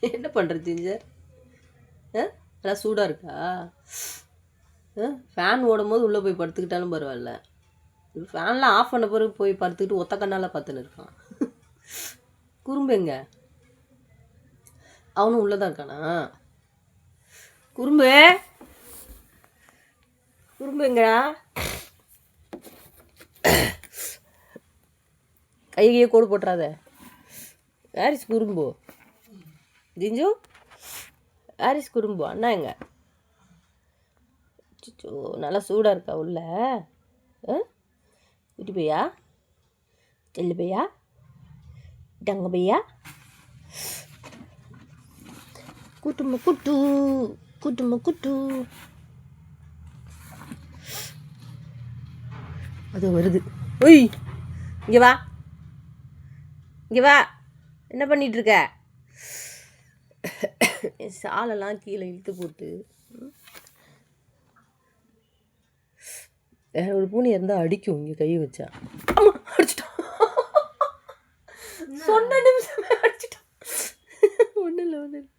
என்ன பண்ணுறது ஜிஞ்சர்? ஆ? நல்லா சூடாக இருக்கா? ஃபேன் ஓடும் போது உள்ளே போய் படுத்துக்கிட்டாலும் பரவாயில்ல. ஃபேன்லாம் ஆஃப் பண்ண பிறகு போய் படுத்துக்கிட்டு ஒத்த கண்ணால் பார்த்துன்னு இருக்கான். குறும்புங்க அவனும் உள்ளே தான் இருக்கானா? குறும்பு? குறும்புங்கடா கையை கோடு போட்டுறாத. ஹாரிஸ் குறும்பு? ஜிஞ்சு ஹாரிஸ் குறும்பு அண்ணா எங்க சுச்சோ நல்லா சூடாக இருக்கா உள்ள? குட்டி பையா? செல்லு பையா? டங்க பையா? குட்டும குட்டு. குட்டும குட்டு. அது வருது. ஒய் இங்கே வா. இங்கே வா. என்ன பண்ணிகிட்ருக்க சாலெல்லாம் கீழே இழுத்து போட்டு. வேற ஒரு பூனை இருந்தால் அடிக்கும் இங்கே கையை வச்சா. ஆமா அடிச்சிட்டான் சொன்ன நிமிஷமே அடிச்சிட்டான் ஒன்றும் இல்லை ஒன்றும் இல்லை.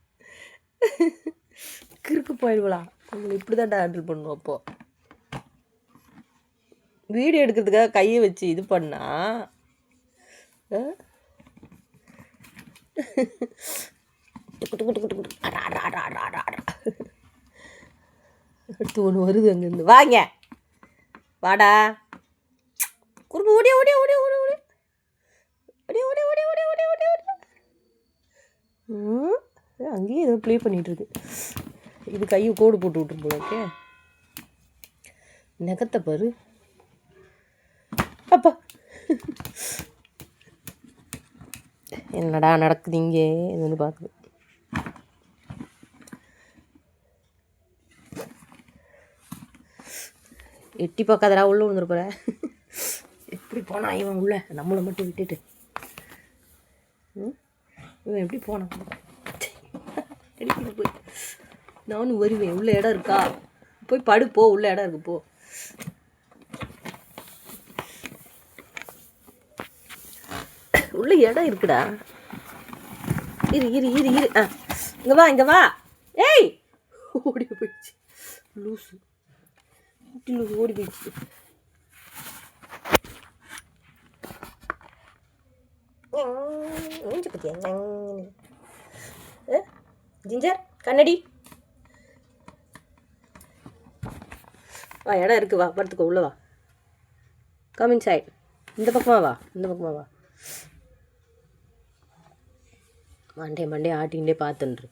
கிறுக்கு போயிடுவலாம் உங்களை இப்படி தான் ஹேண்டில் பண்ணுவோம் அப்போது வீடியோ எடுக்கிறதுக்காக கையை வச்சு இது பண்ணா குட்டு குட்டு குட்டு குட்டு அடா, அடா, அடா, அடா, அடா, அடா. அடுத்து ஒன்று வருது அங்கேருந்து. வாங்க. வாடா. குறும்பு ஓடிய ஓடிய ஓடிய ஓடியா ஓடி ஓடியா ஓடியா ஓடியா ஓடியா ஓடியா ஓடியா ஓடியா. ம் அங்கேயே ஏதோ ப்ளே பண்ணிகிட்டு இருக்கு. இது கையை கோடு போட்டு விட்டுரும் போல ஓகே நகத்தை பாரு. அப்பா. என்னடா நடக்குது இங்கே? இதுன்னு பார்க்குது. எட்டி பார்க்காதடா உள்ளே விழுந்துருப்பற எப்படி போனான் இவன் உள்ள? நம்மளை மட்டும் விட்டுட்டு. ம்? இவன் எப்படி போனான்? அடிக்கிட்டு போய். நானும் வருவேன். உள்ள இடம் இருக்கா? போய் படு போ. உள்ள இடம் இருக்கு போ. உள்ள இடம் இருக்குடா. இரு இரு இரு இரு. ஆ இங்கே வா இங்கே வா. ஏய்! ஓடி போயிடுச்சு. லூசு. குட்டி ஓடி போயிடுச்சு. மூஞ்சி பத்தியா? ஏ, ஜிஞ்சர் கண்ணடி. வா இடம் இருக்கு வா படுத்துக்கோ உள்ள வா. கமிங் சைட் இந்த பக்கமா வா இந்த பக்கமா வா. மண்டே மண்டே ஆட்டிகிட்டே பார்த்துன்று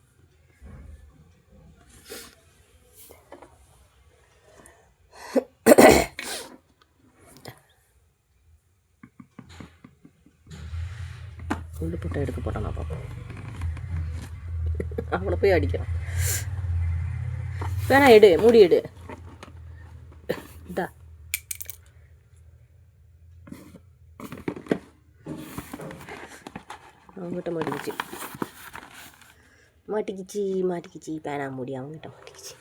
உள்ளு போட்டால் எடுக்க போட்டான் நான் பார்ப்போம் அவளை போய் அடிக்கிறான். வேணா எடு மூடி எடு. இந்தா. அவங்ககிட்ட மாட்டிக்கிச்சு. மாட்டிக்கிச்சு மாட்டிக்கிச்சு. பேனா மூடி அவங்ககிட்ட மாட்டிக்கிச்சு.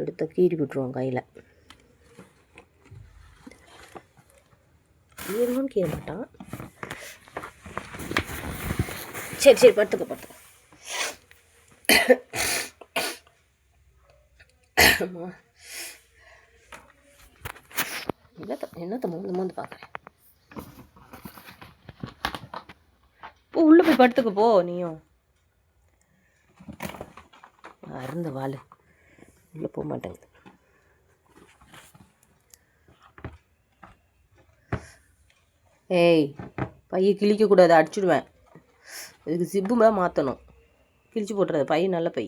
எடுத்த கீறி விட்டுருவோம் கையில். கீரணும்னு கீற மாட்டான். சரி சரி படுத்துக்க படுத்துக்க. என்னத்த என்னத்த மோந்து பார்க்குறேன் போ உள்ளே போய் படுத்துக்க போ நீயும். அருந்த வாள். உள்ளே போக மாட்டேங்குது ஏய் பையை கிழிக்கக்கூடாது அடிச்சுடுவேன். இதுக்கு ஜிப்பு மேலே மாற்றணும் கிழிச்சு போட்டுறது பை நல்ல பை.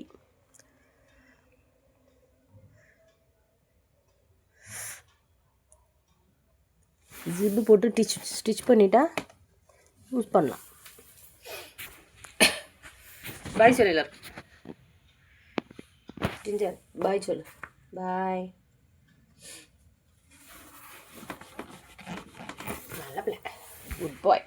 ஜிப்பு போட்டு டிச் ஸ்டிச் பண்ணிட்டா யூஸ் பண்ணலாம். பாய் சொல்லல ஜிஞ்சர் பாய் சொல்லு. பாய் நல்ல பிள்ளை. குட் பாய்